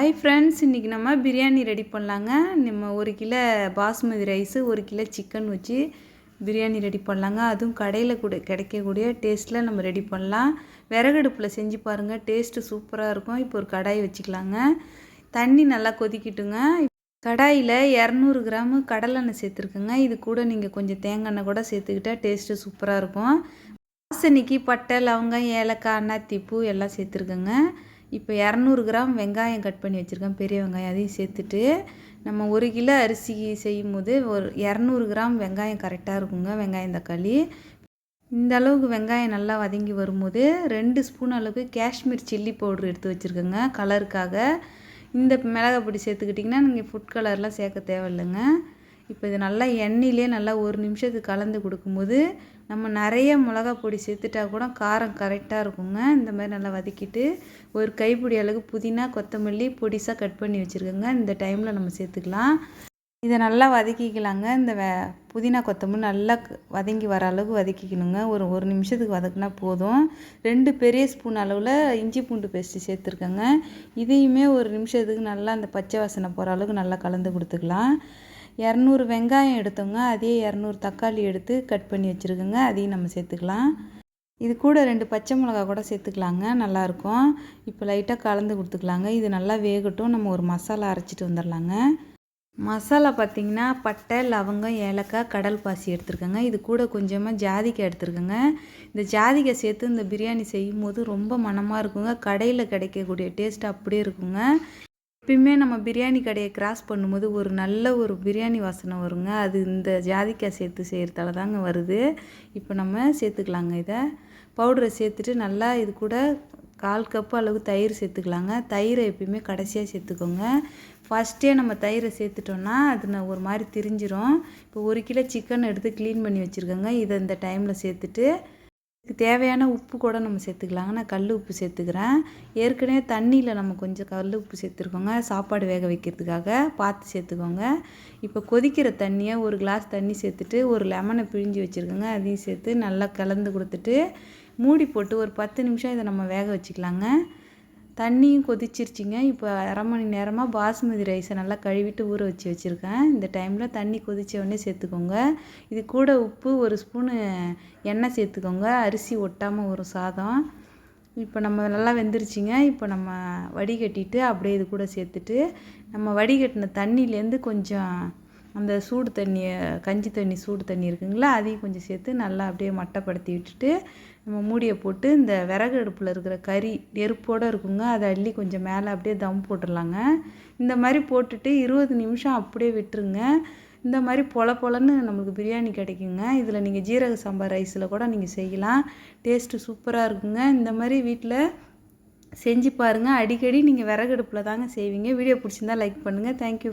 Hi friends இன்றைக்கி நம்ம biryani ready பண்ணலாங்க. நம்ம ஒரு கிலோ பாஸ்மதி ரைஸு ஒரு கிலோ சிக்கன் வச்சு பிரியாணி ரெடி பண்ணலாங்க. அதுவும் கடையில் கூட கிடைக்கக்கூடிய டேஸ்ட்டில் நம்ம ரெடி பண்ணலாம். விறகடுப்பில் செஞ்சு பாருங்கள் டேஸ்ட்டு சூப்பராக இருக்கும். இப்போ ஒரு கடாய் வச்சுக்கலாங்க. தண்ணி நல்லா கொதிக்கிட்டுங்க. கடாயில் இரநூறு கிராமு கடலெண்ணெய் சேர்த்துருக்குங்க. இது கூட நீங்கள் கொஞ்சம் தேங்காய் எண்ணெய் கூட சேர்த்துக்கிட்டா டேஸ்ட்டு சூப்பராக இருக்கும். வாசனைக்கு பட்டை லவங்கம் ஏலக்காய் அன்னாத்திப்பூ எல்லாம் சேர்த்துருக்குங்க. இப்போ இரநூறு கிராம் வெங்காயம் கட் பண்ணி வச்சுருக்கேன். பெரிய வெங்காயம் அதையும் சேர்த்துட்டு நம்ம ஒரு கிலோ அரிசி செய்யும் போது ஒரு இரநூறு கிராம் வெங்காயம் கரெக்டாக இருக்குங்க வெங்காயம் தக்காளி. இந்த அளவுக்கு வெங்காயம் நல்லா வதங்கி வரும்போது ரெண்டு ஸ்பூன் அளவுக்கு காஷ்மீர் சில்லி பவுட்ரு எடுத்து வச்சுருக்கேங்க கலருக்காக. இந்த மிளகாய் பொடி சேர்த்துக்கிட்டிங்கன்னா நீங்கள் ஃபுட் கலர்லாம் சேர்க்க தேவையில்லைங்க. இப்போ இது நல்லா எண்ணெயிலே நல்லா ஒரு நிமிஷத்துக்கு கலந்து கொடுக்கும்போது நம்ம நிறைய மிளகா பொடி சேர்த்துட்டா கூட காரம் கரெக்டாக இருக்குங்க. இந்த மாதிரி நல்லா வதக்கிட்டு ஒரு கைப்பிடி அளவுக்கு புதினா கொத்தமல்லி பொடிசாக கட் பண்ணி வச்சுருக்கோங்க. இந்த டைமில் நம்ம சேர்த்துக்கலாம். இதை நல்லா வதக்கிக்கலாங்க. இந்த வே புதினா கொத்தமல்லி நல்லா வதங்கி வர அளவுக்கு வதக்கிக்கணுங்க. ஒரு ஒரு நிமிஷத்துக்கு வதக்குனா போதும். ரெண்டு பெரிய ஸ்பூன் அளவில் இஞ்சி பூண்டு பேஸ்ட்டு சேர்த்துருக்கேங்க. இதையுமே ஒரு நிமிஷத்துக்கு நல்லா அந்த பச்சை வாசனை போகிற அளவுக்கு நல்லா கலந்து கொடுத்துக்கலாம். இரநூறு வெங்காயம் எடுத்தோங்க அதே இரநூறு தக்காளி எடுத்து கட் பண்ணி வச்சுருக்கோங்க அதையும் நம்ம சேர்த்துக்கலாம். இது கூட ரெண்டு பச்சை மிளகா கூட சேர்த்துக்கலாங்க நல்லாயிருக்கும். இப்போ லைட்டாக கலந்து கொடுத்துக்கலாங்க இது நல்லா வேகட்டும் நம்ம ஒரு மசாலா அரைச்சிட்டு வந்துடலாங்க. மசாலா பார்த்திங்கன்னா பட்டை லவங்கம் ஏலக்காய் கடல் பாசி எடுத்துருக்கேங்க. இது கூட கொஞ்சமாக ஜாதிக்காய் எடுத்துருக்கேங்க. இந்த ஜாதிக்காய் சேர்த்து இந்த பிரியாணி செய்யும் போது ரொம்ப மனமாக இருக்குங்க. கடையில் கிடைக்கக்கூடிய டேஸ்ட் அப்படியே இருக்குங்க. எப்பயுமே நம்ம பிரியாணி கடையை கிராஸ் பண்ணும்போது ஒரு நல்ல ஒரு பிரியாணி வாசனை வருங்க. அது இந்த ஜாதிக்காய் சேர்த்து செய்கிறதால தாங்க வருது. இப்போ நம்ம சேர்த்துக்கலாங்க இதை. பவுடரை சேர்த்துட்டு நல்லா இது கூட கால் கப்பு அளவு தயிர் சேர்த்துக்கலாங்க. தயிரை எப்பயுமே கடைசியாக சேர்த்துக்கோங்க. ஃபஸ்ட்டே நம்ம தயிரை சேர்த்துட்டோன்னா அது நான் ஒரு மாதிரி திரிஞ்சிரும். இப்போ ஒரு கிலோ சிக்கன் எடுத்து க்ளீன் பண்ணி வச்சுருக்கோங்க. இதை இந்த டைமில் சேர்த்துட்டு இதுக்கு தேவையான உப்பு கூட நம்ம சேர்த்துக்கலாங்க நான் கல் உப்பு சேர்த்துக்கிறேன். ஏற்கனவே தண்ணியில் நம்ம கொஞ்சம் கல் உப்பு சேர்த்துருக்கோங்க. சாப்பாடு வேக வைக்கிறதுக்காக பார்த்து சேர்த்துக்கோங்க. இப்போ கொதிக்கிற தண்ணியை ஒரு கிளாஸ் தண்ணி சேர்த்துட்டு ஒரு லெமனை பிழிஞ்சு வச்சுருக்கோங்க. அதையும் சேர்த்து நல்லா கலந்து கொடுத்துட்டு மூடி போட்டு ஒரு பத்து நிமிஷம் இதை நம்ம வேக வச்சுக்கலாங்க. தண்ணியும் கொதிச்சிருச்சிங்க. இப்போ அரை மணி நேரமாக பாஸ்மதி ரைஸை நல்லா கழுவிட்டு ஊற வச்சு வச்சுருக்கேன். இந்த டைமில் தண்ணி கொதித்த உடனே சேர்த்துக்கோங்க. இது கூட உப்பு ஒரு ஸ்பூனு எண்ணெய் சேர்த்துக்கோங்க. அரிசி ஒட்டாமல் ஒரு சாதம். இப்போ நம்ம நல்லா வெந்துருச்சிங்க. இப்போ நம்ம வடிகட்டிட்டு அப்படியே இது கூட சேர்த்துட்டு நம்ம வடிகட்டின தண்ணியிலேருந்து கொஞ்சம் அந்த சூடு தண்ணியை கஞ்சி தண்ணி சூடு தண்ணி இருக்குங்களா அதையும் கொஞ்சம் சேர்த்து நல்லா அப்படியே மட்டைப்படுத்தி விட்டுட்டு நம்ம மூடியை போட்டு இந்த விறகு அடுப்பில் இருக்கிற கறி நெருப்போடு இருக்குங்க அதை அள்ளி கொஞ்சம் மேலே அப்படியே தம் போட்டுடலாங்க. இந்த மாதிரி போட்டுட்டு இருபது நிமிஷம் அப்படியே விட்டுருங்க. இந்த மாதிரி பொல பொலன்னு நம்மளுக்கு பிரியாணி கிடைக்குங்க. இதில் நீங்கள் ஜீரக சாம்பார் ரைஸில் கூட நீங்கள் செய்யலாம். டேஸ்ட்டு சூப்பராக இருக்குங்க. இந்த மாதிரி வீட்டில் செஞ்சு பாருங்கள் அடிக்கடி நீங்கள் விறகு அடுப்பில் தாங்க செய்வீங்க. வீடியோ பிடிச்சிருந்தா லைக் பண்ணுங்கள் தேங்க்யூ